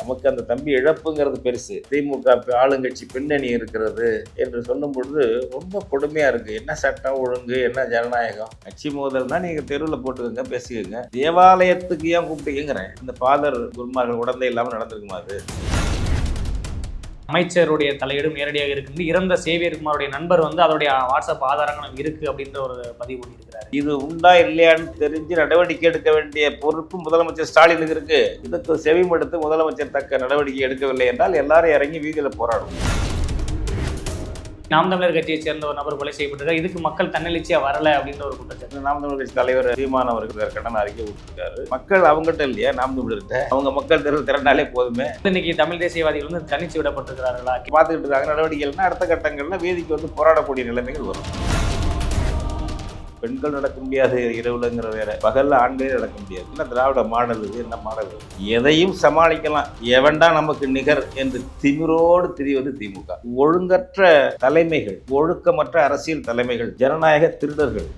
நமக்கு அந்த தம்பி இழப்புங்கிறது பெருசு. திமுக ஆளுங்கட்சி பின்னணி இருக்கிறது என்று சொல்லும் பொழுது ரொம்ப கொடுமையா இருக்கு. என்ன சட்டம் ஒழுங்கு என்ன ஜனநாயகம்? கட்சி மோதல்னா நீங்க தெருவில் போட்டுக்கோங்க பேசிக்கோங்க. தேவாலயத்துக்கு ஏன் கூப்பிட்டீங்கிறேன் இந்த ஃபாதர் குருமார்கள் உடந்தை இல்லாமல் நடந்திருக்குமா அது? அமைச்சருடைய தலையீடும் நேரடியாக இருக்குது இறந்த சேவியர்குமாருடைய நண்பர் வந்து அதோடைய வாட்ஸ்அப் ஆதாரங்களும் இருக்கு அப்படின்ற ஒரு பதிவு பண்ணியிருக்கிறார் இது உண்டா இல்லையான்னு தெரிஞ்சு நடவடிக்கை எடுக்க வேண்டிய பொறுப்பு முதலமைச்சர் ஸ்டாலினுக்கு இருக்கு. இதுக்கு செவிமடுத்து முதலமைச்சர் தக்க நடவடிக்கை எடுக்கவில்லை என்றால் எல்லாரும் இறங்கி வீதியில் போராடும் நாம் தமிழர் கட்சியை சேர்ந்த ஒரு நபர் கொலை செய்யப்பட்டிருக்காரு. இதுக்கு மக்கள் தன்னெழுச்சியா வரல அப்படின்ற ஒரு குற்றச்சாட்டு. நாம் தமிழர் கட்சி தலைவர் சீமான் அவருக்கு கண்டன அறிக்கை விட்டுருக்காரு மக்கள் அவங்ககிட்ட இல்லையா நாம் தமிழர்கிட்ட? அவங்க மக்கள் தெருவில் திரண்டாலே போதுமே. இன்னைக்கு தமிழ் தேசியவாதிகள் வந்து தனிச்சு விடப்பட்டிருக்கிறார்களா? பார்த்துக்கிட்டு இருக்காங்க. நடவடிக்கைகள்னா அடுத்த கட்டங்களில் வீதிக்கு வந்து போராடக்கூடிய நிலைமைகள் வரும். பெண்கள் நடக்க முடியாது இரவுலங்கிற வேற. பகலில் ஆண்களே நடக்க முடியாது. இல்லை திராவிட மாடல் இது? என்ன மாடல் எதையும் சமாளிக்கலாம். எவன்டா நமக்கு நிகர் என்று திமிரோடு திரிவது திமுக. ஒழுங்கற்ற தலைமைகள் ஒழுக்கமற்ற அரசியல் தலைமைகள் ஜனநாயக திருடர்கள்.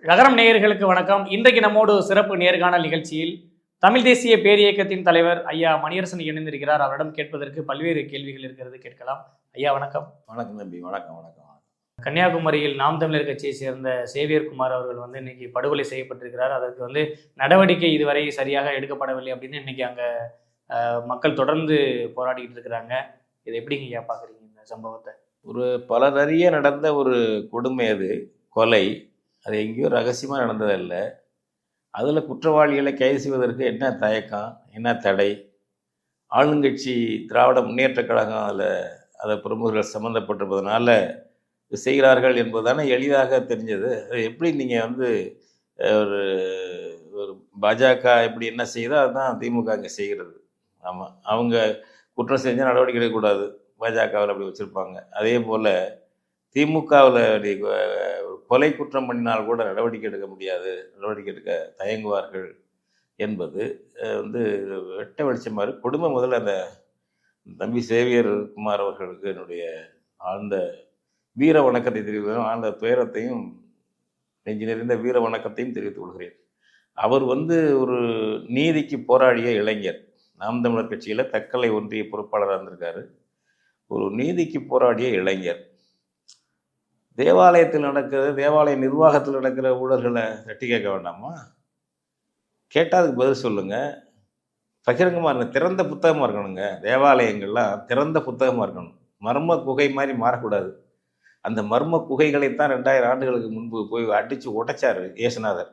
நகரம் நேயர்களுக்கு வணக்கம். இன்றைக்கு நம்மோடு சிறப்பு நேர்காணல் நிகழ்ச்சியில் தமிழ் தேசிய பேரியக்கத்தின் தலைவர் ஐயா மணியரசன் இணைந்திருக்கிறார். அவரிடம் கேட்பதற்கு பல்வேறு கேள்விகள் இருக்கிறது. கேட்கலாம். ஐயா வணக்கம். வணக்கம் தம்பி. வணக்கம் வணக்கம் கன்னியாகுமரியில் நாம் தமிழர் கட்சியை சேர்ந்த சேவியர் குமார் அவர்கள் வந்து இன்னைக்கு படுகொலை செய்யப்பட்டிருக்கிறார். அதற்கு வந்து நடவடிக்கை இதுவரை சரியாக எடுக்கப்படவில்லை அப்படின்னு இன்னைக்கு அங்க மக்கள் தொடர்ந்து போராடிக்கிட்டு இருக்கிறாங்க. இதை எப்படிங்க ஐயா பாக்குறீங்க இந்த சம்பவத்தை? ஒரு பலரறிய நடந்த ஒரு கொடுமை அது கொலை. அது எங்கேயோ ரகசியமாக நடந்ததல்ல. அதில் குற்றவாளிகளை கைது செய்வதற்கு என்ன தயக்கம் என்ன தடை? ஆளுங்கட்சி திராவிட முன்னேற்றக் கழகம் அதில் அதை பிரமுகர்கள் சம்மந்தப்பட்டிருப்பதனால செய்கிறார்கள் என்பதுதானே எளிதாக தெரிஞ்சது. அது எப்படி நீங்கள் வந்து ஒரு ஒரு பாஜக எப்படி என்ன செய்யுதோ அதுதான் திமுக அங்கே செய்கிறது. ஆமாம் அவங்க குற்றம் செஞ்சால் நடவடிக்கை எடுக்கக்கூடாது. பாஜகவில் அப்படி வச்சுருப்பாங்க. அதே போல் திமுகவில் கொலை குற்றம் பண்ணினால் கூட நடவடிக்கை எடுக்க முடியாது. நடவடிக்கை எடுக்க தயங்குவார்கள் என்பது வந்து வெட்ட வெளிச்சமாக குடும்பம் முதல்ல அந்த தம்பி சேவியர் குமார் அவர்களுக்கு என்னுடைய ஆழ்ந்த வீர வணக்கத்தை தெரிவிக்கிறேன் ஆழ்ந்த துயரத்தையும் நெஞ்சு நிறைந்த வீர வணக்கத்தையும் தெரிவித்துக் கொள்கிறேன். அவர் வந்து ஒரு நீதிக்கு போராடிய இளைஞர். நாம் தமிழர் கட்சியில் தக்கலை ஒன்றிய பொறுப்பாளராக இருந்திருக்காரு. ஒரு நீதிக்கு போராடிய இளைஞர். தேவாலயத்தில் நடக்கிற தேவாலய நிர்வாகத்தில் நடக்கிற ஊழல்களை தட்டி கேட்க வேண்டாமா? கேட்டால் அதுக்கு பதில் சொல்லுங்கள் பகிரங்கமாக இருங்க. திறந்த புத்தகமாக இருக்கணுங்க. தேவாலயங்கள்லாம் திறந்த புத்தகமாக இருக்கணும். மர்ம குகை மாதிரி மாறக்கூடாது. அந்த மர்ம குகைகளைத்தான் ரெண்டாயிரம் ஆண்டுகளுக்கு முன்பு போய் அடித்து உடைச்சார் இயேசுநாதர்.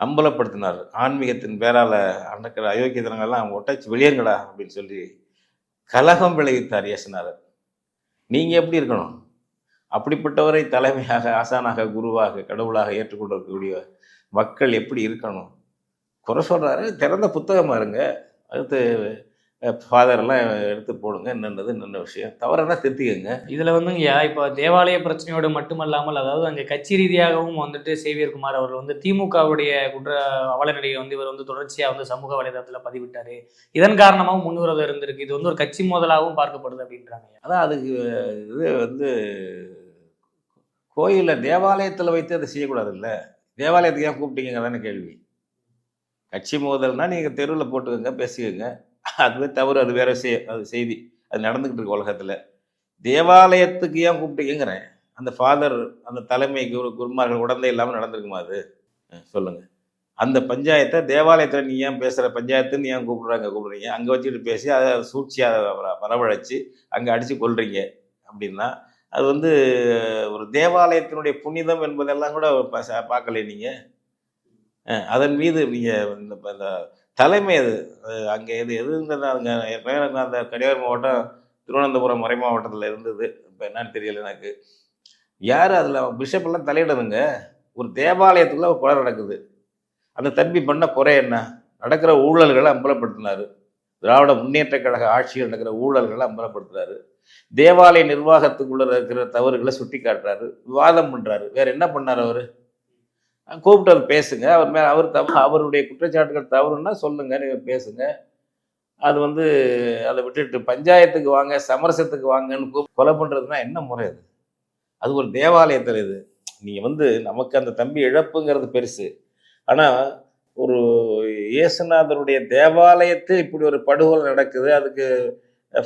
அம்பலப்படுத்தினார். ஆன்மீகத்தின் பேரால் நடக்கிற அயோக்கியத்தனங்கள்லாம் ஒட்டச்சு வெளியேங்களா அப்படின்னு சொல்லி கலகம் விளைவித்தார் இயேசுநாதர். நீங்கள் எப்படி இருக்கணும்? அப்படிப்பட்டவரை தலைமையாக ஆசானாக குருவாக கடவுளாக ஏற்றுக்கொண்டிருக்கக்கூடிய மக்கள் எப்படி இருக்கணும்? குறை சொல்கிறாரு திறந்த புத்தகமாக இருங்க அடுத்து ஃபாதர்லாம் எடுத்து போடுங்க. என்னென்னது என்னென்ன விஷயம். தவறுனா திருத்திக்கங்க. இதுல வந்துங்கய்யா இப்போ தேவாலய பிரச்சனையோடு மட்டுமல்லாமல் அதாவது அங்க கட்சி ரீதியாகவும் வந்துட்டு சேவியர் குமார் அவர்கள் வந்து திமுகவுடைய குற்ற அவலநிலையை வந்து இவர் வந்து தொடர்ச்சியா வந்து சமூக வலைதளத்துல பதிவிட்டாரு. இதன் காரணமாகவும் முன்னுறவு இருந்திருக்கு. இது வந்து ஒரு கட்சி மோதலாகவும் பார்க்கப்படுது அப்படின்றாங்க. அதான் அதுக்கு இது வந்து கோயிலில் தேவாலயத்தில் வைத்து அதை செய்யக்கூடாதுல்ல? தேவாலயத்துக்கு ஏன் கூப்பிட்டீங்க தானே கேள்வி. கட்சி மோதல்னா நீங்கள் தெருவில் போட்டுக்கோங்க பேசிக்கோங்க. அதுவே தவறு அது வேற செய் அது செய்தி. அது நடந்துக்கிட்டு இருக்கு உலகத்தில். தேவாலயத்துக்கு ஏன் கூப்பிட்டீங்கிறேன் அந்த ஃபாதர் அந்த தலைமை குரு குருமார்கள் உடந்தை இல்லாமல் நடந்திருக்குமா அது? சொல்லுங்கள் அந்த பஞ்சாயத்தை தேவாலயத்தில் நீ ஏன் பேசுகிற பஞ்சாயத்துன்னு ஏன் கூப்பிடுறாங்க? கூப்பிடுறீங்க. அங்கே வச்சுட்டு பேசி அதை சூழ்ச்சியாக வரவழைச்சி அங்கே அடித்து கொள்றீங்க அப்படின்னா அது வந்து ஒரு தேவாலயத்தினுடைய புனிதம் என்பதெல்லாம் கூட பார்க்கல நீங்கள் அதன் மீது நீங்கள் இந்த தலைமை அது அங்கே எது இருந்தது? அங்கே ஏற்கனவே அந்த கன்னியாகுமரி மாவட்டம் திருவனந்தபுரம் மறை மாவட்டத்தில் இருந்தது. இப்போ என்னன்னு தெரியல எனக்கு. யார் அதில்? பிஷப்லாம் தலையிடணுங்க. ஒரு தேவாலயத்துக்குள்ள ஒரு கொலை நடக்குது. அந்த தம்பி பண்ண குறை என்ன? நடக்கிற ஊழல்களை அம்பலப்படுத்தினார். திராவிட முன்னேற்ற கழக ஆட்சியில் நடக்கிற ஊழல்களை அம்பலப்படுத்துறாரு. தேவாலய நிர்வாகத்துக்குள்ள இருக்கிற தவறுகளை சுட்டி காட்டுறாரு விவாதம் பண்ணுறாரு வேற என்ன பண்ணார் அவர்? கூப்பிட்டு அவர் பேசுங்க. அவர் மேல அவர் தவ அவருடைய குற்றச்சாட்டுகள் தவறுன்னா சொல்லுங்க. நீங்கள் பேசுங்க. அது வந்து அதை விட்டுட்டு பஞ்சாயத்துக்கு வாங்க சமரசத்துக்கு வாங்கன்னு கூப்பிட்டு கொலை பண்ணுறதுனா என்ன முறை அது? அது ஒரு தேவாலயத்தில் இது. நீங்கள் வந்து நமக்கு அந்த தம்பி இழப்புங்கிறது பெருசு. ஆனால் ஒரு இயேசுநாதருடைய தேவாலயத்தில் இப்படி ஒரு படுகொலை நடக்குது. அதுக்கு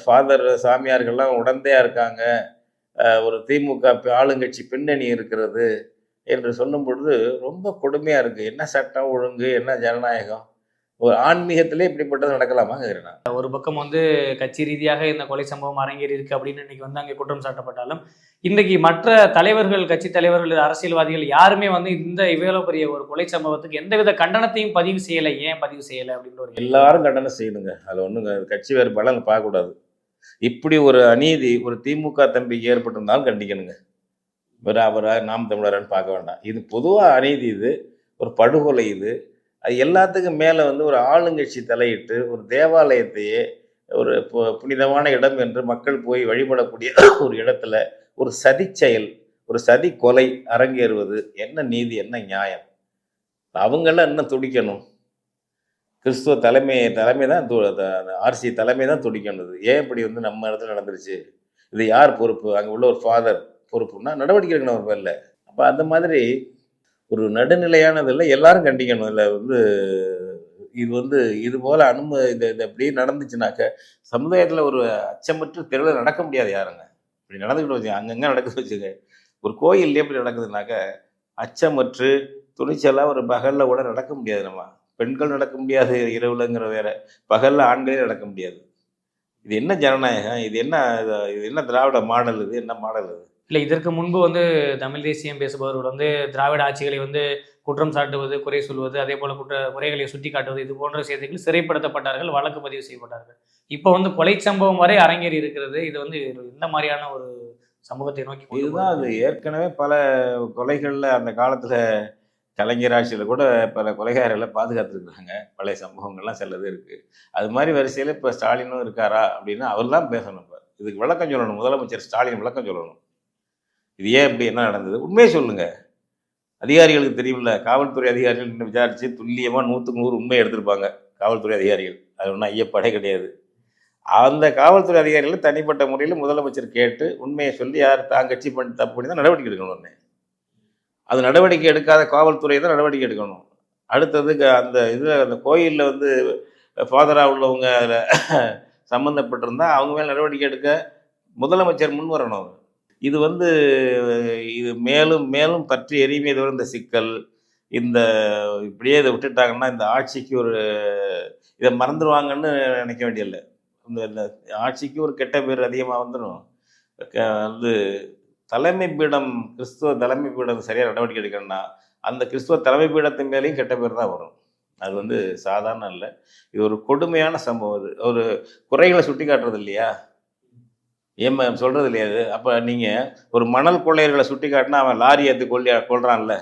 ஃபாதர் சாமியார்கள்லாம் உடந்தையாக இருக்காங்க. ஒரு திமுக பி- ஆளுங்கட்சி பின்னணி இருக்கிறது என்று சொல்லும் பொழுது ரொம்ப கொடுமையாக இருக்குது என்ன சட்டம் ஒழுங்கு? என்ன ஜனநாயகம்? ஒரு ஆன்மீகத்திலே இப்படிப்பட்டது நடக்கலாமாங்கிறேன் ஒரு பக்கம் வந்து கட்சி ரீதியாக இந்த கொலை சம்பவம் அரங்கேறி இருக்கு அப்படின்னு இன்னைக்கு வந்து அங்கே குற்றம் சாட்டப்பட்டாலும் இன்னைக்கு மற்ற தலைவர்கள் கட்சி தலைவர்கள் அரசியல்வாதிகள் யாருமே வந்து இந்த இவ்வளவு பெரிய ஒரு கொலை சம்பவத்துக்கு எந்தவித கண்டனத்தையும் பதிவு செய்யலை. ஏன் பதிவு செய்யலை அப்படின்ற ஒரு. எல்லாரும் கண்டனம் செய்யணுங்க. அது ஒன்றுங்க கட்சி வேறு பலன் பார்க்கக்கூடாது. இப்படி ஒரு அநீதி ஒரு திமுக தம்பிக்கு ஏற்பட்டிருந்தாலும் கண்டிக்கணுங்க. வேற அவரா நாம் தமிழரான்னு பார்க்க வேண்டாம். இது பொதுவாக அநீதி இது. ஒரு படுகொலை இது. அது எல்லாத்துக்கும் மேலே வந்து ஒரு ஆளுங்கட்சி தலையிட்டு ஒரு தேவாலயத்தையே ஒரு பு- புனிதமான இடம் என்று மக்கள் போய் வழிபடக்கூடிய ஒரு இடத்துல ஒரு சதி செயல் ஒரு சதி கொலை அரங்கேறுவது என்ன நீதி என்ன நியாயம்? அவங்கெல்லாம் இன்னும் துடிக்கணும். கிறிஸ்துவ தலைமை தலைமை தான் ஆர்சி தலைமை தான் துடிக்கணுது. ஏன் இப்படி வந்து நம்ம இடத்துல நடந்துருச்சு? இது யார் பொறுப்பு? அங்கே உள்ள ஒரு ஃபாதர் பொறுப்புன்னா நடவடிக்கை எடுக்கணும் ஒரு பேரில் அப்போ அந்த மாதிரி ஒரு நடுநிலையானதில் எல்லாரும் கண்டிக்கணும். இல்லை வந்து இது வந்து இது போல் அனும இது இது அப்படியே நடந்துச்சுனாக்க சமுதாயத்தில் ஒரு அச்சமற்ற தெருவில் நடக்க முடியாது யாருங்க. இப்படி நடந்துக்கிட்டு வச்சுங்க அங்கங்கே நடக்குது வச்சுங்க. ஒரு கோயில்லே இப்படி நடக்குதுனாக்க அச்சமற்று துணிச்சலாக ஒரு பகலில் கூட நடக்க முடியாது நம்ம. பெண்கள் நடக்க முடியாது இரவுலங்கிற வேற. பகல்ல ஆண்களே நடக்க முடியாது. இது என்ன ஜனநாயகம்? இது என்ன இது- இது என்ன திராவிட மாடல்? இது என்ன மாடல் இது இல்லை இதற்கு முன்பு வந்து தமிழ் தேசியம் பேசுபவர்கள் வந்து திராவிட ஆட்சிகளை வந்து குற்றம் சாட்டுவது குறை சொல்வது அதே போல குற்ற குறைகளை சுட்டி காட்டுவது இது போன்ற செய்திகள் சிறைப்படுத்தப்பட்டார்கள் வழக்கு பதிவு செய்யப்பட்டார்கள். இப்போ வந்து கொலை சம்பவம் வரை அரங்கேறி இருக்கிறது. இது வந்து இந்த மாதிரியான ஒரு சமூகத்தை நோக்கி இதுதான் அது. ஏற்கனவே பல கொலைகளில் அந்த காலத்தில் கலைஞர் ஆட்சியில் கூட பல கொலைகாரர்களை பாதுகாத்துருக்குறாங்க. பழைய சம்பவங்கள்லாம் சிலது இருக்குது அது மாதிரி வரிசையில் இப்போ ஸ்டாலினும் இருக்காரா அப்படின்னா அவர் தான் பேசணும் இப்போ. இதுக்கு விளக்கம் சொல்லணும். முதலமைச்சர் ஸ்டாலின் விளக்கம் சொல்லணும். இது ஏன் இப்படி என்ன நடந்தது? உண்மையை சொல்லுங்க. அதிகாரிகளுக்கு தெரியும்ல காவல்துறை அதிகாரிகள் நின்று விசாரித்து துல்லியமாக நூற்றுக்கு நூறு உண்மையை எடுத்திருப்பாங்க காவல்துறை அதிகாரிகள். அது ஒன்றும் ஐயப்படை கிடையாது. அந்த காவல்துறை அதிகாரிகளை தனிப்பட்ட முறையில் முதலமைச்சர் கேட்டு உண்மையை சொல்லி யார் தான் கட்சி பண்ணி தப்பு பண்ணி தான் நடவடிக்கை எடுக்கணும் உடனே. அது நடவடிக்கை எடுக்காத காவல்துறை தான் நடவடிக்கை எடுக்கணும். அடுத்தது க- அந்த இதில் அந்த கோயிலில் வந்து ஃபாதராக உள்ளவங்க அதில் சம்மந்தப்பட்டிருந்தால் அவங்க மேலே நடவடிக்கை எடுக்க முதலமைச்சர் முன் வரணும். இது வந்து இது மேலும் மேலும் பற்றி எரியுமே தவிர இந்த சிக்கல் இந்த இப்படியே இதை விட்டுட்டாங்கன்னா இந்த ஆட்சிக்கு ஒரு இதை மறந்துடுவாங்கன்னு நினைக்க வேண்டியதில்லை. இந்த இந்த ஆட்சிக்கு ஒரு கெட்ட பேர் அதிகமாக வந்துடும் வந்து தலைமை பீடம் கிறிஸ்துவ தலைமை பீடம் சரியாக நடவடிக்கை எடுக்கணும்னா அந்த கிறிஸ்துவ தலைமை பீடத்தின் மேலேயும் கெட்ட பேர் தான் வரும். அது வந்து சாதாரண இல்லை இது ஒரு கொடுமையான சம்பவம். இது ஒரு குறைகளை சுட்டி காட்டுறது இல்லையா? ஏன் சொல்கிறது இல்லையா அது அப்போ நீங்கள் ஒரு மணல் கொள்ளையர்களை சுட்டி காட்டினா அவன் லாரி ஏற்று கொள்ளி கொள்றான்ல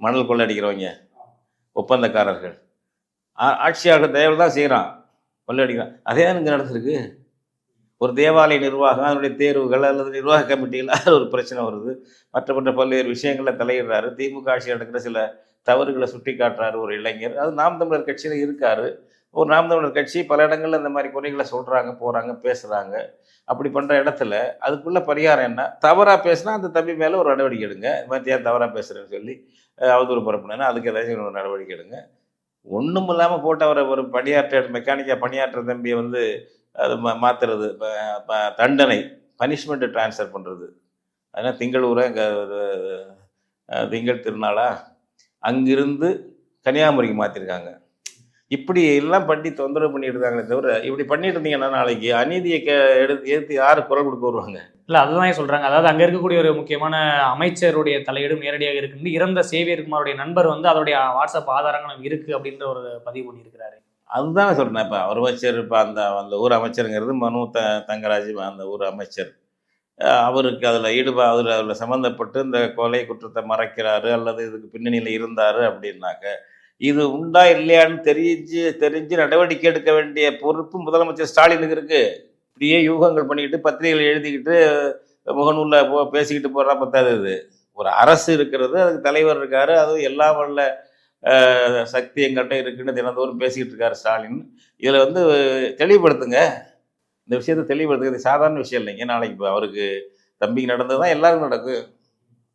மணல் கொள்ளை அடிக்கிறவங்க ஒப்பந்தக்காரர்கள். ஆட்சியாளர் தேவை தான் செய்கிறான் கொள்ளையடிக்கிறான் அதே தான் இங்கே நடந்திருக்கு. ஒரு தேவாலய நிர்வாகம் அதனுடைய தேர்வுகள் அல்லது நிர்வாக கமிட்டிகள் அது ஒரு பிரச்சனை வருது. மற்ற மற்ற பல்வேறு விஷயங்களில் தலையிடுறாரு. திமுக ஆட்சி நடக்கிற சில தவறுகளை சுட்டி காட்டுறாரு ஒரு இளைஞர். அது நாம் தமிழர் கட்சியில் இருக்காரு. ஒரு நாம் தமிழர் கட்சி பல இடங்களில் இந்த மாதிரி குறைகளை சொல்கிறாங்க போகிறாங்க பேசுகிறாங்க அப்படி பண்ணுற இடத்துல அதுக்குள்ள பரிகாரம் என்ன? தவறாக பேசினா அந்த தம்பி மேலே ஒரு நடவடிக்கை எடுங்க. இது மாதிரி ஏன் தவறாக பேசுகிறேன்னு சொல்லி அவதூறு பரப்புனா அதுக்கு ஏதாச்சும் ஒரு நடவடிக்கை எடுங்க. ஒன்றும் இல்லாமல் போட்டு அவரை ஒரு பணியாற்ற மெக்கானிக்காக பணியாற்ற தம்பியை வந்து அது மா மாற்றுறது தண்டனை பனிஷ்மெண்ட்டு ட்ரான்ஸ்ஃபர் பண்ணுறது அதனால் திங்களூரை இங்கே திங்கள் திருநாளா? அங்கிருந்து கன்னியாகுமரிக்கு மாற்றிருக்காங்க இப்படி எல்லாம் பண்ணி தொந்தரவு பண்ணிட்டு இருக்காங்களே தவிர இப்படி பண்ணிட்டு இருந்தீங்கன்னா நாளைக்கு அநீதியை கே எடுத்து ஏற்று யார் குரல் கொடுக்க வருவாங்க? இல்ல அதுதான் சொல்றாங்க. அதாவது அங்க இருக்கக்கூடிய ஒரு முக்கியமான அமைச்சருடைய தலையீடும் நேரடியாக இருக்கு இறந்த சேவியர் குமாருடைய நண்பர் வந்து அதோடைய வாட்ஸ்அப் ஆதாரங்களும் இருக்கு அப்படின்ற ஒரு பதிவு பண்ணியிருக்கிறாரு. அதுதான் சொல்கிறேன் இப்போ அவர் அமைச்சர் இப்போ அந்த அந்த ஊர் அமைச்சருங்கிறது மனு த தங்கராஜ் அந்த ஊர் அமைச்சர். அவருக்கு அதில் ஈடுபா அதில் அதில் சம்மந்தப்பட்டு இந்த கொலை குற்றத்தை மறைக்கிறாரு அல்லது இதுக்கு பின்னணியில் இருந்தார் அப்படின்னாக்க இது உண்டா இல்லையான்னு தெரிஞ்சு தெரிஞ்சு நடவடிக்கை எடுக்க வேண்டிய பொறுப்பு முதலமைச்சர் ஸ்டாலினுக்கு இருக்கு. இப்படியே யூகங்கள் பண்ணிக்கிட்டு பத்திரிகைகள் எழுதிக்கிட்டு முகநூலில் போ பேசிக்கிட்டு போகிறா பத்தாது இது. ஒரு அரசு இருக்கிறது அதுக்கு தலைவர் இருக்காரு அதுவும் எல்லா வல்ல சக்தி எங்கிட்ட இருக்குன்னு தினந்தோறும் பேசிக்கிட்டு இருக்காரு ஸ்டாலின். இதில் வந்து தெளிவுபடுத்துங்க. இந்த விஷயத்தை தெளிவுபடுத்துங்க. இது சாதாரண விஷயம் இல்லைங்க. நாளைக்கு இப்போ அவருக்கு தம்பிக்கு நடந்தது தான் எல்லாருக்கும் நடக்கும்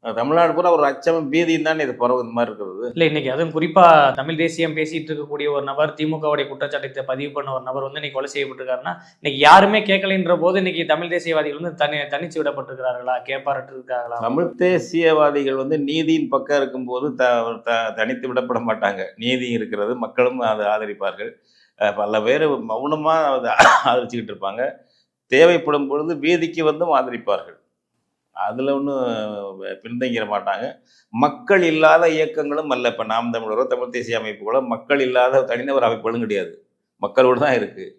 தமிழ்நாடு பூரா ஒரு அச்சமும் பீதியும் தானே இது பரவு இந்த மாதிரி இருக்கிறது. இல்ல இன்னைக்கு அதுவும் குறிப்பா தமிழ் தேசியம் பேசிட்டு இருக்கக்கூடிய ஒரு நபர் திமுகவுடைய குற்றச்சாட்டத்தை பதிவு பண்ண ஒரு நபர் வந்து இன்னைக்கு கொலை செய்யப்பட்டிருக்காருன்னா இன்னைக்கு யாருமே கேட்கலைன்ற போது இன்னைக்கு தமிழ் தேசியவாதிகள் வந்து தனி தனிச்சு விடப்பட்டிருக்கிறார்களா? கேப்பாரட்டு இருக்காங்களா தமிழ் தேசியவாதிகள் வந்து நீதியின் பக்கம் இருக்கும்போது த த- தனித்து விடப்பட மாட்டாங்க. நீதி இருக்கிறது மக்களும் அதை ஆதரிப்பார்கள். பல பேர் மௌனமாக அதை ஆதரிச்சுக்கிட்டு இருப்பாங்க. தேவைப்படும் பொழுது வீதிக்கு வந்தும் ஆதரிப்பார்கள். அதில் ஒன்றும் பின்தங்கிட மாட்டாங்க. மக்கள் இல்லாத இயக்கங்களும் அல்ல. இப்போ நாம் தமிழரோ தமிழ் தேசிய அமைப்புகளோ மக்கள் இல்லாத தனிநபர் அமைப்புகளும் கிடையாது. மக்களோடு தான் இருக்குது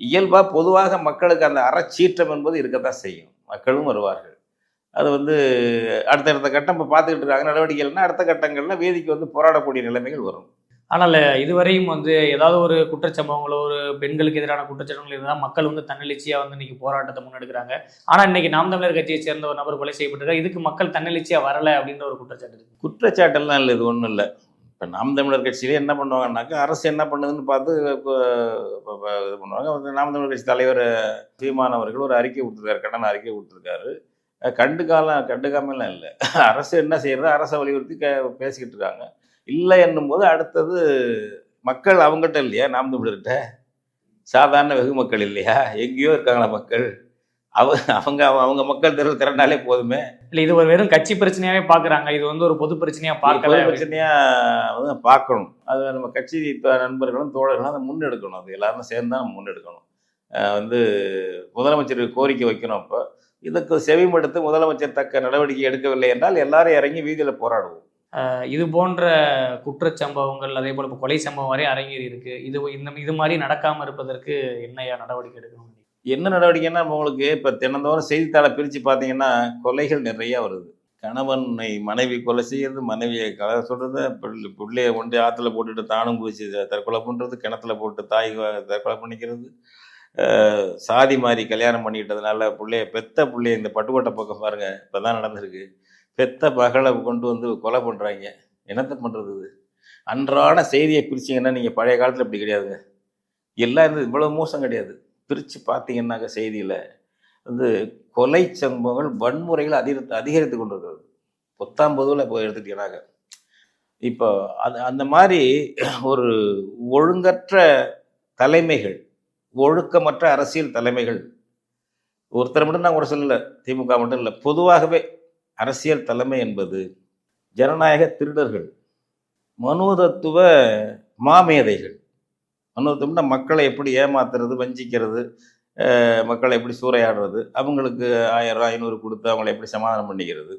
இயல்பாக பொதுவாக மக்களுக்கு அந்த அறச்சீற்றம் என்பது இருக்கத்தான் செய்யும். மக்களும் வருவார்கள். அது வந்து அடுத்தடுத்த கட்டம் இப்போ பார்த்துக்கிட்டு இருக்காங்க. நடவடிக்கைகள்னால் அடுத்த கட்டங்களில் வேதிக்கு வந்து போராடக்கூடிய நிலைமைகள் வரும். ஆனால் இதுவரையும் வந்து ஏதாவது ஒரு குற்றச்சம்பவங்களோ ஒரு பெண்களுக்கு எதிரான குற்றச்சம்பவங்கள் இருந்தால் மக்கள் வந்து தன்னெழுச்சியாக வந்து இன்னைக்கு போராட்டத்தை முன்னெடுக்கிறாங்க. ஆனால் இன்னைக்கு நாம் தமிழர் கட்சியை சேர்ந்த ஒரு நபர் கொலை செய்யப்பட்டிருக்காரு. இதுக்கு மக்கள் தன்னெழுச்சியாக வரலை அப்படின்ற ஒரு குற்றச்சாட்டு குற்றச்சாட்டெல்லாம் இல்லை இது ஒன்றும் இல்லை. இப்போ நாம் தமிழர் கட்சியிலே என்ன பண்ணுவாங்கன்னாக்கா அரசு என்ன பண்ணுதுன்னு பார்த்து இப்போ இது பண்ணுவாங்க. நாம் தமிழர் கட்சி தலைவர் சீமான் அவர்கள் ஒரு அறிக்கை கொடுத்துருக்காரு கடன் அறிக்கை கொடுத்துருக்காரு. அஹ் கண்டுக்காலாம் கண்டுக்காமலாம் இல்லை. அரசு என்ன செய்யறது? அரசை வலியுறுத்தி க பேசிக்கிட்டு இருக்காங்க. இல்லை என்னும் போது அடுத்தது மக்கள் அவங்ககிட்ட இல்லையா நாம் தமிழர்கிட்ட? சாதாரண வெகு மக்கள் இல்லையா? எங்கேயோ இருக்காங்களா மக்கள்? அவ அவங்க அவங்க மக்கள் தெருவில் திரண்டாலே போதுமே. இல்ல இது ஒரு வெறும் கட்சி பிரச்சனையாவே பாக்குறாங்க இது வந்து ஒரு பொது பிரச்சனையா பார்க்கல பொது பிரச்சனையா வந்து பார்க்கணும். அது நம்ம கட்சி நண்பர்களும் தோழர்களும் அதை முன்னெடுக்கணும். அது எல்லாரும் சேர்ந்து தான் முன்னெடுக்கணும். வந்து முதலமைச்சருக்கு கோரிக்கை வைக்கணும் அப்போ. இதுக்கு செவிமடுத்து முதலமைச்சர் தக்க நடவடிக்கை எடுக்கவில்லை என்றால் எல்லாரும் இறங்கி வீதியில் போராடுவோம். இது போன்ற குற்றச்சம்பவங்கள் அதே போல் இப்போ கொலை சம்பவம் வரை அரங்கேறி இருக்கு. இது இந்த இது மாதிரி நடக்காமல் இருப்பதற்கு என்னையா நடவடிக்கை எடுக்கணும் என்ன நடவடிக்கைன்னா உங்களுக்கு இப்போ தினந்தோறும் செய்தித்தாளை பிரித்து பார்த்தீங்கன்னா கொலைகள் நிறையா வருது. கணவனை மனைவி கொலை செய்யறது மனைவியை கலை சொல்கிறது பிள்ளை கொண்டு ஆற்றுல போட்டுட்டு தானும் குதிச்சு தற்கொலை பண்ணுறது கிணத்துல போட்டு தாய் தற்கொலை பண்ணிக்கிறது. சாதி மாதிரி கல்யாணம் பண்ணிக்கிட்டதுனால பிள்ளைய பெத்த பிள்ளைய இந்த பட்டுக்கோட்டை பக்கம் பாருங்க இப்போ தான் நடந்திருக்கு. பெத்த பகலை கொண்டு வந்து கொலை பண்ணுறாங்க என்னத்த பண்ணுறது இது? அன்றாட செய்தியை பிரிச்சிங்கன்னா நீங்கள் பழைய காலத்தில் இப்படி கிடையாதுங்க. எல்லாம் இருந்தது இவ்வளோ மோசம் கிடையாது. பிரித்து பார்த்தீங்கன்னாக்க செய்தியில் வந்து கொலை சம்பவங்கள் வன்முறைகள் அதிகரித்து அதிகரித்து கொண்டிருக்கிறது. பொத்தாம் பொதுவில் இப்போ எடுத்துக்கிட்டீங்கன்னாக்க. இப்போ அது அந்த மாதிரி ஒரு ஒழுங்கற்ற தலைமைகள் ஒழுக்கமற்ற அரசியல் தலைமைகள் ஒருத்தர் மட்டும் நான் கூட சொல்லலை திமுக மட்டும் இல்லை பொதுவாகவே அரசியல் தலைமை என்பது ஜனநாயக திருடர்கள் மனோதத்துவ மாமேதைகள். மனோதத்துவம்னா மக்களை எப்படி ஏமாத்துறது வஞ்சிக்கிறது மக்களை எப்படி சூறையாடுறது அவங்களுக்கு ஆயிரம் ஐநூறு கொடுத்து அவங்களை எப்படி சமாதானம் பண்ணிக்கிறது.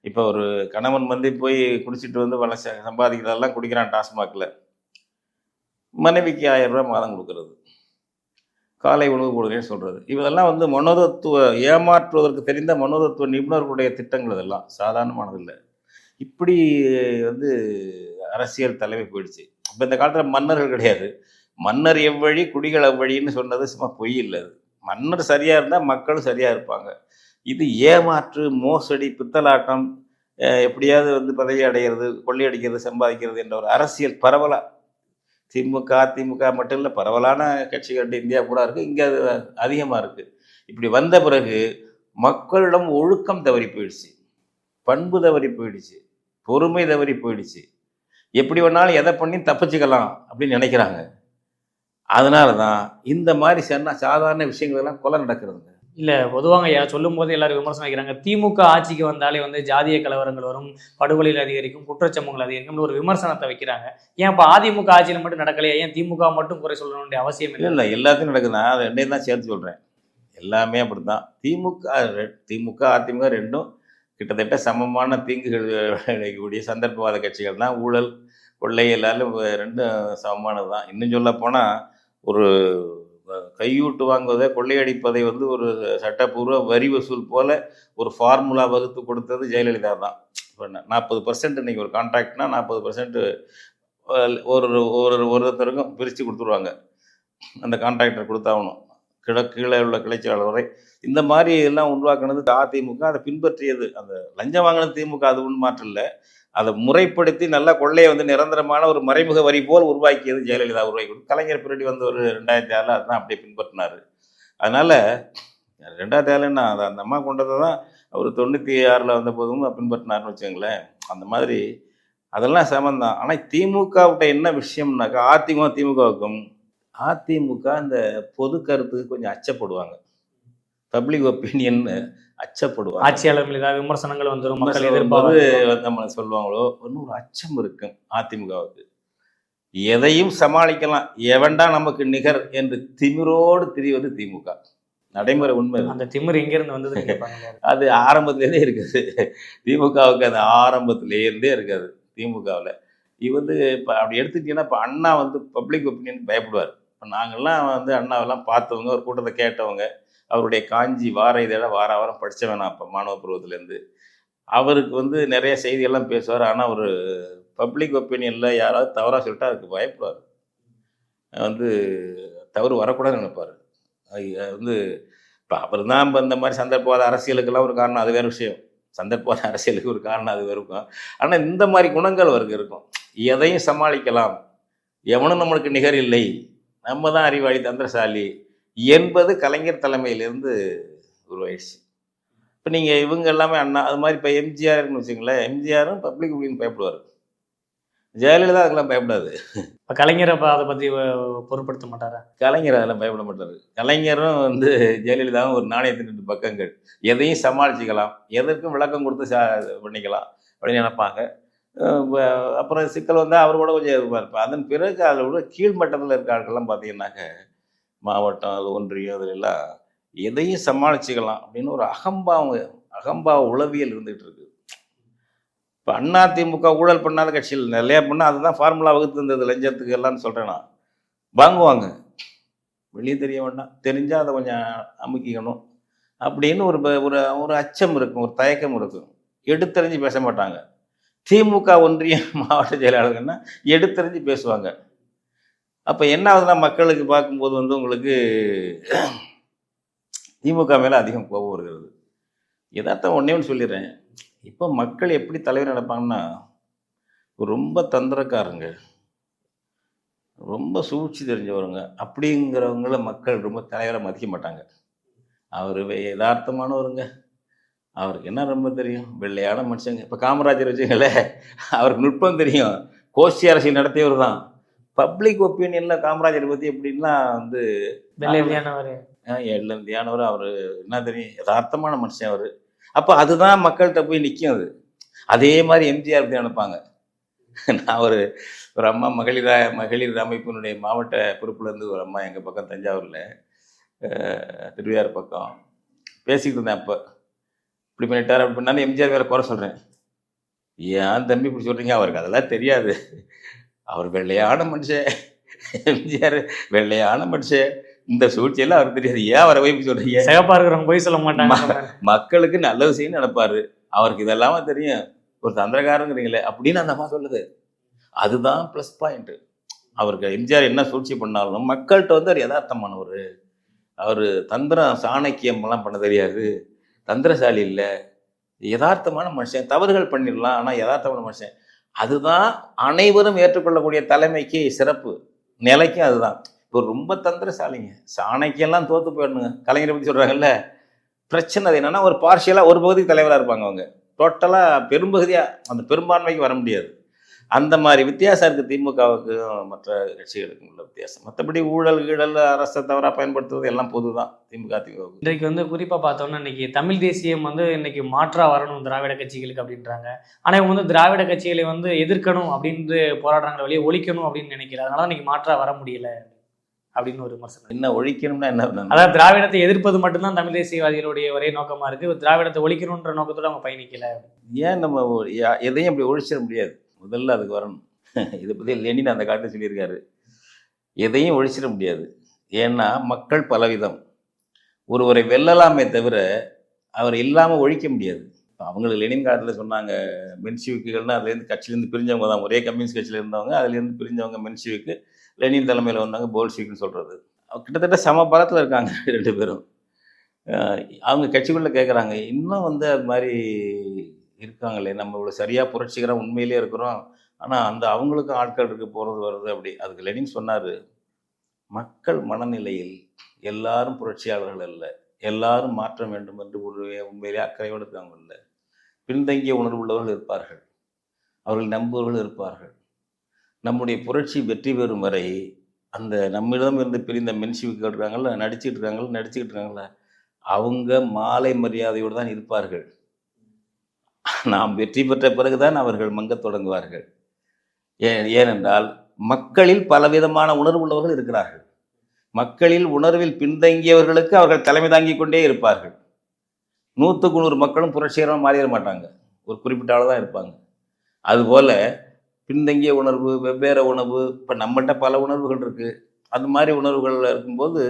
இப்போ ஒரு கணவன் வந்து போய் குடிச்சிட்டு வந்து வள ச- சம்பாதிக்கிறதெல்லாம் குடிக்கிறான் டாஸ்மாகில். மனைவிக்கு ஆயிரம் ரூபா மாதம் கொடுக்கறது. காலை உணவு கொடுங்கன்னு சொல்கிறது இதெல்லாம் வந்து மனோதத்துவ ஏமாற்றுவதற்கு தெரிந்த மனோதத்துவ நிபுணர்களுடைய திட்டங்கள் இதெல்லாம் சாதாரணமானதில்லை இப்படி வந்து அரசியல் தலைமை போயிடுச்சு. இப்போ இந்த காலத்தில் மன்னர்கள் கிடையாது. மன்னர் எவ்வழி குடிகள் அவ்வழின்னு சொன்னது சும்மா பொய் இல்லை அது. மன்னர் சரியாக இருந்தால் மக்களும் சரியாக இருப்பாங்க. இது ஏமாற்று மோசடி பித்தலாட்டம் எப்படியாவது வந்து பதவி அடைகிறது கொள்ளையடிக்கிறது சம்பாதிக்கிறது என்ற ஒரு அரசியல் பரவலாக திமுக அதிமுக மட்டும் இல்லை பரவலான கட்சிகள் இந்தியா கூட இருக்குது இங்கே அது அதிகமாக இருக்குது இப்படி வந்த பிறகு மக்களிடம் ஒழுக்கம் தவறி போயிடுச்சு. பண்பு தவறி போயிடுச்சு. பொறுமை தவறி போயிடுச்சு. எப்படி வேணாலும் எதை பண்ணி தப்பிச்சுக்கலாம் அப்படின்னு நினைக்கிறாங்க. அதனால தான் இந்த மாதிரி சொன்ன சாதாரண விஷயங்கள் எல்லாம் கொலை நடக்கிறதுங்க. இல்லை பொதுவாங்க ஐயா சொல்லும் போது எல்லாரும் விமர்சனம் வைக்கிறாங்க. திமுக ஆட்சிக்கு வந்தாலே வந்து ஜாதிய கலவரங்கள் வரும் படுகொலைகள் அதிகரிக்கும் குற்றச்சம்பங்கள் அதிகரிக்கும் ஒரு விமர்சனத்தை வைக்கிறாங்க. ஏன் இப்போ அதிமுக ஆட்சியில மட்டும் நடக்கலையா? ஏன் திமுக மட்டும் குறை சொல்ல அவசியம் இல்லை? இல்லை எல்லாத்தையும் நடக்குது. நான் அதை ரெண்டையும் தான் சேர்த்து சொல்கிறேன் எல்லாமே அப்படி தான் திமுக திமுக அதிமுக ரெண்டும் கிட்டத்தட்ட சமமான தீங்குகள் விளைவிக்கக்கூடிய சந்தர்ப்பவாத கட்சிகள் தான். ஊழல் கொள்ளை எல்லாரும் ரெண்டும் சமமானது தான் இன்னும் சொல்ல போனால் ஒரு கையூட்டு வாங்குவதை கொள்ளையடிப்பதை வந்து ஒரு சட்டப்பூர்வ வரி வசூல் போல ஒரு ஃபார்முலா வகுத்து கொடுத்தது ஜெயலலிதா தான். இப்போ நாற்பது பர்சன்ட் இன்றைக்கி ஒரு கான்ட்ராக்ட்னா நாற்பது பர்சன்ட் ஒரு ஒரு ஒருத்தருக்கும் பிரித்து கொடுத்துருவாங்க. அந்த கான்ட்ராக்டர் கொடுத்தாகணும். கிழ கீழே உள்ள கிளைச்சாளர் வரை இந்த மாதிரி எல்லாம் உருவாக்குனது அதிமுக அதை பின்பற்றியது. அந்த லஞ்சம் வாங்கினது திமுக அது ஒன்றும் மாற்றம் இல்லை அதை முறைப்படுத்தி நல்லா கொள்ளையை வந்து நிரந்தரமான ஒரு மறைமுக வரி போல் உருவாக்கியது ஜெயலலிதா உருவாக்கி கலைஞர் பின்னாடி வந்து ஒரு ரெண்டாயிரத்தி ஆறில் அதுதான் அப்படியே பின்பற்றினார். அதனால் ரெண்டாயிரத்தி ஆளுன்னா அது அந்த அம்மா கொண்டதை தான் அவர் தொண்ணூற்றி ஆறில் வந்த போதும் பின்பற்றினார்னு வச்சுங்களேன் அந்த மாதிரி அதெல்லாம் சமந்தான். ஆனால் திமுகவிட்ட என்ன விஷயம்னாக்கா அதிமுக திமுகவுக்கும் அதிமுக இந்த பொது கருத்துக்கு கொஞ்சம் அச்சப்படுவாங்க. Public opinion அச்சப்படுவாங்க. ஆட்சியாளர் மீது ஏதாவது விமர்சனங்கள் வந்துடும் மக்கள் சொல்லும்போது எதிர்பார்ப்பு நம்ம சொல்லுவாங்களோ ஒன்றும் ஒரு அச்சம் இருக்கும் அதிமுகவுக்கு. எதையும் சமாளிக்கலாம். எவன்டா நமக்கு நிகர் என்று திமிரோடு திரிவது திமுக. நடைமுறை உண்மை. அந்த திமிர் எங்க இருந்து வந்தது அது ஆரம்பத்திலேருந்தே இருக்குது. திமுகவுக்கு அது ஆரம்பத்திலேருந்தே இருக்காது திமுகவில். இது வந்து இப்போ அப்படி எடுத்துக்கிட்டீங்கன்னா இப்போ அண்ணா வந்து பப்ளிக் ஒப்பீனியன் பயப்படுவார். இப்போ நாங்கள்லாம் வந்து அண்ணாவெல்லாம் பார்த்தவங்க ஒரு கூட்டத்தை கேட்டவங்க அவருடைய காஞ்சி வார இதழ வார வாரம் படித்தவன் நான் இப்போ மாணவ பருவத்திலேருந்து அவருக்கு வந்து நிறைய செய்தியெல்லாம் பேசுவார். ஆனால் ஒரு பப்ளிக் ஒப்பீனியனில் யாராவது தவறாக சொல்லிட்டா அதுக்கு பயப்படுவார். வந்து தவறு வரக்கூடாதுன்னு நினைப்பார். அது வந்து இப்போ அவர் தான் இப்போ இந்த மாதிரி சந்தர்ப்பவாத அரசியலுக்கெல்லாம் ஒரு காரணம். அது வேறு விஷயம். சந்தர்ப்பவாத அரசியலுக்கு ஒரு காரணம் அது வேறு இருக்கும். ஆனால் இந்த மாதிரி குணங்கள் அவருக்கு இருக்கும். எதையும் சமாளிக்கலாம். எவனும் நம்மளுக்கு நிகர் இல்லை. நம்ம தான் அறிவாளி தந்திரசாலி. என்பது கலைஞர் தலைமையிலிருந்து உருவாயிடுச்சு. இப்போ நீங்கள் இவங்க எல்லாமே அண்ணா அது மாதிரி இப்போ எம்ஜிஆர்னு வச்சுங்களேன் எம்ஜிஆரும் பப்ளிக் ஒப்பீனியன் பயப்படுவார். ஜெயலலிதா அதுக்கெல்லாம் பயப்படாது. இப்ப கலைஞரை அப்ப அதை அஹ், பொருட்படுத்த மாட்டாரா? கலைஞர் அதெல்லாம் பயப்பட மாட்டார். கலைஞரும் வந்து ஜெயலலிதாவும் ஒரு நாணயத்தின் ரெண்டு பக்கங்கள். எதையும் சமாளிச்சுக்கலாம் எதற்கும் விளக்கம் கொடுத்து சா பண்ணிக்கலாம் அப்படின்னு நினைப்பாங்க. அப்புறம் சிக்கல் வந்தால் அவர் கூட கொஞ்சம் இருப்பார். அதன் பிறகு அதில் விட கீழ்மட்டத்தில் இருக்க ஆட்கள்லாம் பார்த்தீங்கன்னாக்க மாவட்டம் அது ஒன்றியம் அதில் எல்லாம் எதையும் சமாளிச்சுக்கலாம் அப்படின்னு ஒரு அகம்பாவம் அகம்பாவ உளவியல் இருந்துகிட்டு இருக்கு. இப்போ அண்ணா திமுக ஊழல் பண்ணாத கட்சியில் நிறையா பண்ணால் அதுதான் ஃபார்முலா வகுத்து இருந்தது லஞ்சத்துக்கு எல்லாம்னு சொல்கிறேன் நான். வாங்குவாங்க. வெளியே தெரிய வேண்டாம். தெரிஞ்சால் அதை கொஞ்சம் அமுக்கிக்கணும். அப்படின்னு ஒரு ப- ஒரு ஒரு அச்சம் இருக்கும் ஒரு தயக்கம் இருக்கும். எடுத்தறிஞ்சு பேச மாட்டாங்க. திமுக ஒன்றிய மாவட்ட செயலாளர்கள்னா எடுத்தறிஞ்சு பேசுவாங்க. அப்போ என்ன ஆகுதுன்னா மக்களுக்கு பார்க்கும்போது வந்து உங்களுக்கு திமுக மேலே அதிகம் கோபம் வருகிறது. எதார்த்தம் ஒன்றே ஒன்று சொல்லிடுறேன். இப்போ மக்கள் எப்படி தலைவர் நடப்பாங்கன்னா ரொம்ப தந்திரக்காரங்க. ரொம்ப சூழ்ச்சி தெரிஞ்சவருங்க. அப்படிங்கிறவங்கள மக்கள் ரொம்ப தலைவரை மதிக்க மாட்டாங்க. அவர் யதார்த்தமானவருங்க. அவருக்கு என்ன ரொம்ப தெரியும்? வெள்ளையான மனுஷங்க. இப்போ காமராஜர் வச்சுங்களே அவருக்கு நுட்பம் தெரியும். கோஷ்டி அரசியல் நடத்தியவர் தான் பப்ளிக் ஒப்பீனியனில் காமராஜர் பற்றி எப்படின்லாம் வந்து வெள்ளையானவர் எல்லந்தியானவர் அவர் என்ன தெரியும் யதார்த்தமான மனுஷன் அவர். அப்போ அதுதான் மக்கள்கிட்ட போய் நிற்கும் அது. அதே மாதிரி எம்ஜிஆர் அப்படி நினைப்பாங்க. நான் ஒரு ஒரு அம்மா மகளிர் மகளிர் அமைப்பினுடைய மாவட்ட பொறுப்புல இருந்து ஒரு அம்மா எங்கள் பக்கம் தஞ்சாவூரில் திருவையாறு பக்கம் பேசிக்கிட்டு இருந்தேன் அப்போ. இப்படி பண்ணிட்டார் அப்படி பண்ணாலும் எம்ஜிஆர் வேற குறை சொல்கிறேன் ஏன் தம்பி இப்படி சொல்கிறீங்க அவருக்கு அதெல்லாம் தெரியாது. அவர் வெள்ளையான மனுஷன். எம்ஜிஆர் வெள்ளையான மனுஷன். இந்த சூழ்ச்சியெல்லாம் அவருக்கு தெரியாது. ஏன் அவரை போய் சொல்றீங்க? சிகப்பா இருக்கிறவங்க போய் சொல்ல மாட்டாங்க. மக்களுக்கு நல்லது செய்யணும்னு நினைப்பாரு அவருக்கு இதெல்லாமே தெரியும். ஒரு தந்திரக்காரங்கிறீங்களே அப்படின்னு அந்த அம்மா சொல்லுது. அதுதான் ப்ளஸ் பாயிண்ட் அவருக்கு எம்ஜிஆர் என்ன சூழ்ச்சி பண்ணாலும் மக்கள்கிட்ட வந்து அவர் யதார்த்தமானவர். அவர் தந்திரம் சாணக்கியம் எல்லாம் பண்ண தெரியாது. தந்திரசாலி இல்லை. யதார்த்தமான மனுஷன். தவறுகள் பண்ணிடலாம் ஆனால் யதார்த்தமான மனுஷன். அதுதான் அனைவரும் ஏற்றுக்கொள்ளக்கூடிய தலைமைக்கு சிறப்பு. நிலைக்கும் அதுதான். இப்போ ரொம்ப தந்திரசாலிங்க. சாணைக்கெல்லாம் தோற்று போயிடணுங்க. கலைஞரை பற்றி சொல்கிறாங்கல்ல பிரச்சனை அது என்னென்னா ஒரு பார்ஷியலாக ஒரு பகுதிக்கு தலைவராக இருப்பாங்க அவங்க. டோட்டலாக பெரும்பகுதியாக அந்த பெரும்பான்மைக்கு வர முடியாது. அந்த மாதிரி வித்தியாசம் இருக்குது திமுகவுக்கும் மற்ற கட்சிகளுக்கும் உள்ள வித்தியாசம். மற்றபடி ஊழல் கீழல் அரசை தவறாக பயன்படுத்துறது எல்லாம் பொது தான் திமுக திமுக இன்றைக்கு வந்து குறிப்பா பார்த்தோம்னா இன்னைக்கு தமிழ் தேசியம் வந்து இன்னைக்கு மாற்றா வரணும் திராவிட கட்சிகளுக்கு அப்படின்றாங்க. ஆனா இவங்க வந்து திராவிட கட்சிகளை வந்து எதிர்க்கணும் அப்படின்னு போராடுறாங்க வெளியே ஒழிக்கணும் அப்படின்னு நினைக்கல. அதனால இன்னைக்கு மாற்றா வர முடியல அப்படின்னு ஒரு விமர்சனம் என்ன ஒழிக்கணும்னா என்ன? அதாவது திராவிடத்தை எதிர்ப்பது மட்டும்தான் தமிழ் தேசியவாதிகளுடைய ஒரே நோக்கமா இருக்கு. திராவிடத்தை ஒழிக்கணுன்ற நோக்கத்தோட அவங்க பயணிக்கல. ஏன் நம்ம எதையும் அப்படி ஒழிச்சிட முடியாது? முதல்ல அதுக்கு வரணும். இதை பற்றி லெனின் அந்த காலத்தில் சொல்லியிருக்காரு. எதையும் ஒழிச்சிட முடியாது. ஏன்னா மக்கள் பலவிதம். ஒருவரை வெல்லலாமே தவிர அவர் இல்லாமல் ஒழிக்க முடியாது. அவங்களுக்கு லெனின் காலத்தில் சொன்னாங்க மென்சிவிக்குகள்னா அதுலேருந்து கட்சியிலேருந்து பிரிஞ்சவங்க தான். ஒரே கம்யூனிஸ்ட் கட்சியில் இருந்தவங்க அதுலேருந்து பிரிஞ்சவங்க மென்சிவிக்கு லெனின் தலைமையில் வந்தாங்க போல்ஷிக்னு சொல்கிறது கிட்டத்தட்ட சம பலத்தில் இருக்காங்க ரெண்டு பேரும். அவங்க கட்சிக்குள்ளே கேட்குறாங்க இன்னும் வந்து அது மாதிரி இருக்காங்களே நம்ம இவ்வளோ சரியாக புரட்சிகரம் உண்மையிலே இருக்கிறோம். ஆனால் அந்த அவங்களுக்கும் ஆட்கள் இருக்கு போகிறது வருது அப்படி. அதுக்கு லெனின் சொன்னார் மக்கள் மனநிலையில் எல்லாரும் புரட்சியாளர்கள் அல்ல. எல்லாரும் மாற்ற வேண்டும் என்று ஒரு உண்மையிலே அக்கறையோடு இருக்காங்க இல்லை பின்தங்கிய உணர்வு உள்ளவர்கள் இருப்பார்கள். அவர்கள் நம்புவர்கள் இருப்பார்கள். நம்முடைய புரட்சி வெற்றி பெறும் வரை அந்த நம்மிடம் இருந்து பிரிந்த மென்சிவுக்கு இருக்காங்கல்ல நடிச்சுட்டு இருக்காங்கல்ல நடிச்சுக்கிட்டு இருக்காங்கல்ல அவங்க மாலை மரியாதையோடு தான் இருப்பார்கள். நாம் வெற்றி பெற்ற பிறகுதான் அவர்கள் மங்கத் தொடங்குவார்கள். ஏன் ஏனென்றால் மக்களில் பலவிதமான உணர்வு உள்ளவர்கள் இருக்கிறார்கள். மக்களில் உணர்வில் பின்தங்கியவர்களுக்கு அவர்கள் தலைமை தாங்கிக் கொண்டே இருப்பார்கள். நூற்றுக்கு நூறு மக்களும் புரட்சிகரமாக மாறிட மாட்டாங்க. ஒரு குறிப்பிட்ட ஆள் தான் இருப்பாங்க. அதுபோல் பின்தங்கிய உணர்வு வெவ்வேறு உணவு இப்போ நம்மகிட்ட பல உணர்வுகள் இருக்குது அந்த மாதிரி உணர்வுகளில் இருக்கும்போது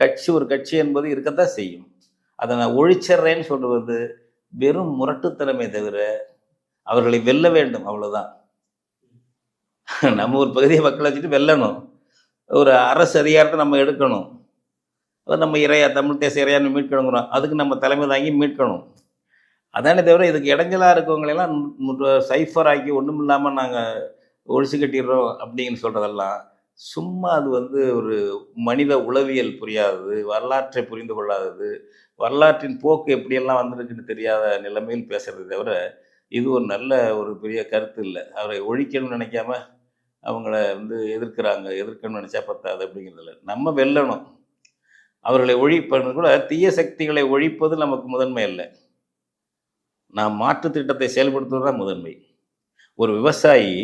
கட்சி ஒரு கட்சி என்பது இருக்கத்தான் செய்யும். அதை நான் ஒழிச்சிட்றேன்னு சொல்கிறது வெறும் முரட்டுத்தனமே தவிர அவர்களை வெல்ல வேண்டும் அவ்வளவுதான். நம்ம ஒரு பகுதியை மக்களை வச்சுட்டு வெல்லணும். ஒரு அரசு அதிகாரத்தை நம்ம எடுக்கணும். அது நம்ம இறையா தமிழ் தேச இறையான்னு மீட்கணுங்கிறோம். அதுக்கு நம்ம தலைமை தாங்கி மீட்கணும். அதானே தவிர இதுக்கு இடைஞ்சலாக இருக்கவங்களெல்லாம் சைஃபர் ஆக்கி ஒன்றும் இல்லாமல் நாங்கள் ஒழிச்சு கட்டிடுறோம் அப்படின்னு சொல்கிறதெல்லாம் சும்மா அது வந்து ஒரு மனித உளவியல் புரியாதது வரலாற்றை புரிந்து கொள்ளாதது வரலாற்றின் போக்கு எப்படியெல்லாம் வந்திருக்குன்னு தெரியாத நிலைமையில் பேசுறது தவிர இது ஒரு நல்ல ஒரு பெரிய கருத்து இல்லை. அவரை ஒழிக்கணும்னு நினைக்காம அவங்கள வந்து எதிர்க்கிறாங்க. எதிர்க்கணும்னு நினச்சா பத்தாது அப்படிங்கிறது இல்லை நம்ம வெல்லணும். அவர்களை ஒழிப்பது கூட தீய சக்திகளை ஒழிப்பது நமக்கு முதன்மை இல்லை நாம் மாற்று திட்டத்தை செயல்படுத்துவது தான் முதன்மை. ஒரு விவசாயி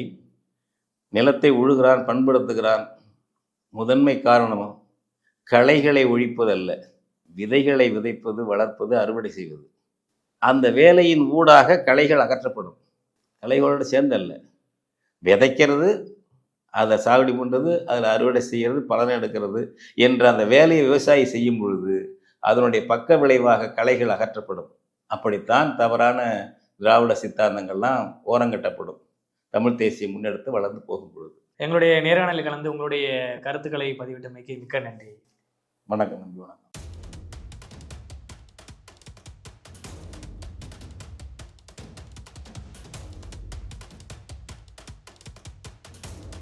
நிலத்தை உழுகிறான் பண்படுத்துகிறான். முதன்மை காரணம் களைகளை ஒழிப்பதல்ல. விதைகளை விதைப்பது வளர்ப்பது அறுவடை செய்வது. அந்த வேலையின் ஊடாக களைகள் அகற்றப்படும். களைகளோடு சேர்ந்தல்ல. விதைக்கிறது அதை சாகுடி பண்ணுறது அதில் அறுவடை செய்கிறது பலன் எடுக்கிறது என்ற அந்த வேலையை விவசாயி செய்யும் பொழுது அதனுடைய பக்க விளைவாக களைகள் அகற்றப்படும். அப்படித்தான் தவறான திராவிட சித்தாந்தங்கள்லாம் ஓரங்கட்டப்படும். தமிழ் தேசியம் முன்னெடுத்து வளர்ந்து போகும் பொழுது. எங்களுடைய நேர்காணலில் கலந்து உங்களுடைய கருத்துக்களை பதிவிட்டமைக்கு மிக்க நன்றி. வணக்கம் நன்றி வணக்கம்.